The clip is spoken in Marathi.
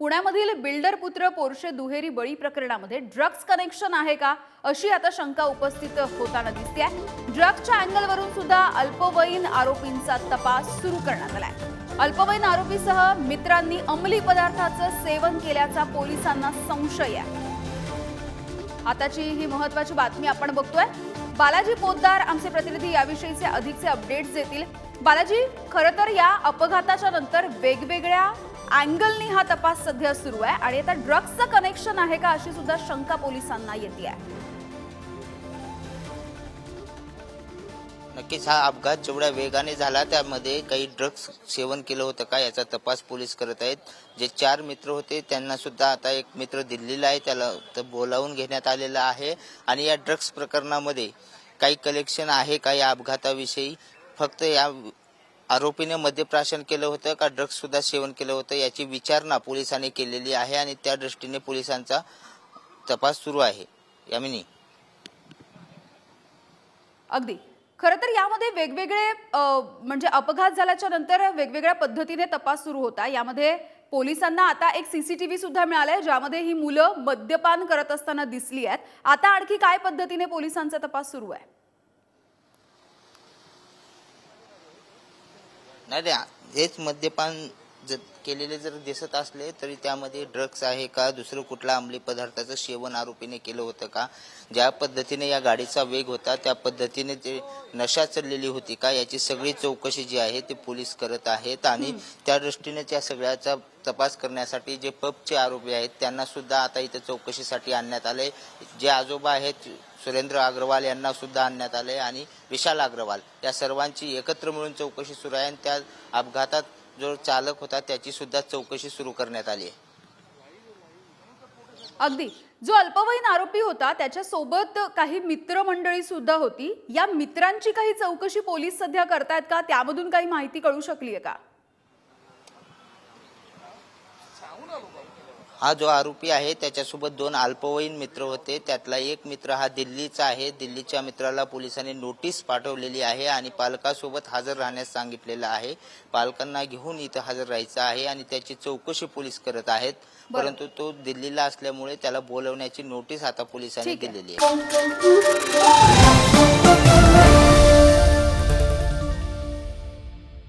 पुण्यामधील बिल्डर पुत्र पोर्शे दुहेरी बळी प्रकरणामध्ये ड्रग्ज कनेक्शन आहे का अशी आता शंका उपस्थित होताना दिसते ड्रग्जच्या अँगलवरून सुद्धा अल्पवयीन आरोपींचा तपास सुरू करण्यात आलाय. अल्पवयीन आरोपीसह मित्रांनी अंमली पदार्थाचं सेवन केल्याचा पोलिसांना संशय आहे. आताची ही महत्वाची बातमी आपण बघतोय. बालाजी पोद्दार आमचे प्रतिनिधी याविषयीचे अधिकचे अपडेट्स देतील. बालाजी खरं तर या अपघाताच्या नंतर वेगवेगळ्या अँगलनी हा तपास सध्या सुरू आहे आणि आता ड्रग्जचं कनेक्शन आहे का अशी सुद्धा शंका पोलिसांना येते आहे. नक्कीच हा अपघात जेवढ्या वेगाने झाला त्यामध्ये काही ड्रग्ज सेवन केलं होतं का याचा तपास पोलीस करत आहेत. जे चार मित्र होते त्यांना सुद्धा आता एक मित्र दिल्लीला आहे त्याला तर बोलावून घेण्यात आलेलं आहे. आणि या ड्रग्ज प्रकरणामध्ये काही कलेक्शन आहे का या अपघाताविषयी? फक्त या आरोपीने मद्यप्राशन केलं होतं का ड्रग्ज सुद्धा सेवन केलं होतं याची विचारणा पोलिसांनी केलेली आहे आणि त्या दृष्टीने पोलिसांचा तपास सुरू आहे. यामिनी. अगदी. खरं तर यामध्ये वेगवेगळे म्हणजे अपघात झाल्याच्यानंतर वेगवेगळ्या पद्धतीने तपास सुरू होता. यामध्ये पोलिसांना आता एक सीसीटीव्ही सुद्धा मिळालाय ज्यामध्ये ही मुलं मद्यपान करत असताना दिसली आहेत. आता आणखी काय पद्धतीने पोलिसांचा तपास सुरू आहे? नाही हेच मद्यपान ज केलेले जर दिसत असले तरी त्यामध्ये ड्रग्ज आहे का? दुसरं कुठल्या अंमली पदार्थाचं सेवन आरोपीने केलं होतं का? ज्या पद्धतीने या गाडीचा वेग होता त्या पद्धतीने ते नशा चाललेली होती का? याची सगळी चौकशी जी आहे ते पोलीस करत आहेत आणि त्या दृष्टीने त्या सगळ्याचा तपास करण्यासाठी जे पबचे आरोपी आहेत त्यांना सुद्धा आता इथं चौकशीसाठी आणण्यात आले. जे आजोबा आहेत सुरेंद्र अग्रवाल यांना सुद्धा आणण्यात आले आणि विशाल अग्रवाल या सर्वांची एकत्र मिळून चौकशी सुरू आहे आणि त्या अपघातात जो चालक होता त्याची सुद्धा चौकशी सुरू करण्यात आली आहे. अगदी. जो अल्पवयीन आरोपी होता त्याच्या सोबत काही मित्रमंडळी सुद्धा होती. या मित्रांची काही चौकशी पोलीस सध्या करतायत का? त्यामधून काही माहिती कळू शकली आहे का? हा जो आरोपी आहे त्याच्यासोबत दोन अल्पवयीन मित्र होते. त्यातला एक मित्र हा दिल्लीचा आहे. दिल्लीच्या मित्राला पोलिसांनी नोटीस पाठवलेली आहे आणि पालकासोबत हजर राहण्यास सांगितलेलं आहे. पालकांना घेऊन इथं हजर राहायचं आहे आणि त्याची चौकशी पोलीस करत आहेत. परंतु तो दिल्लीला असल्यामुळे त्याला बोलवण्याची नोटीस आता पोलिसांनी. दिलेली आहे.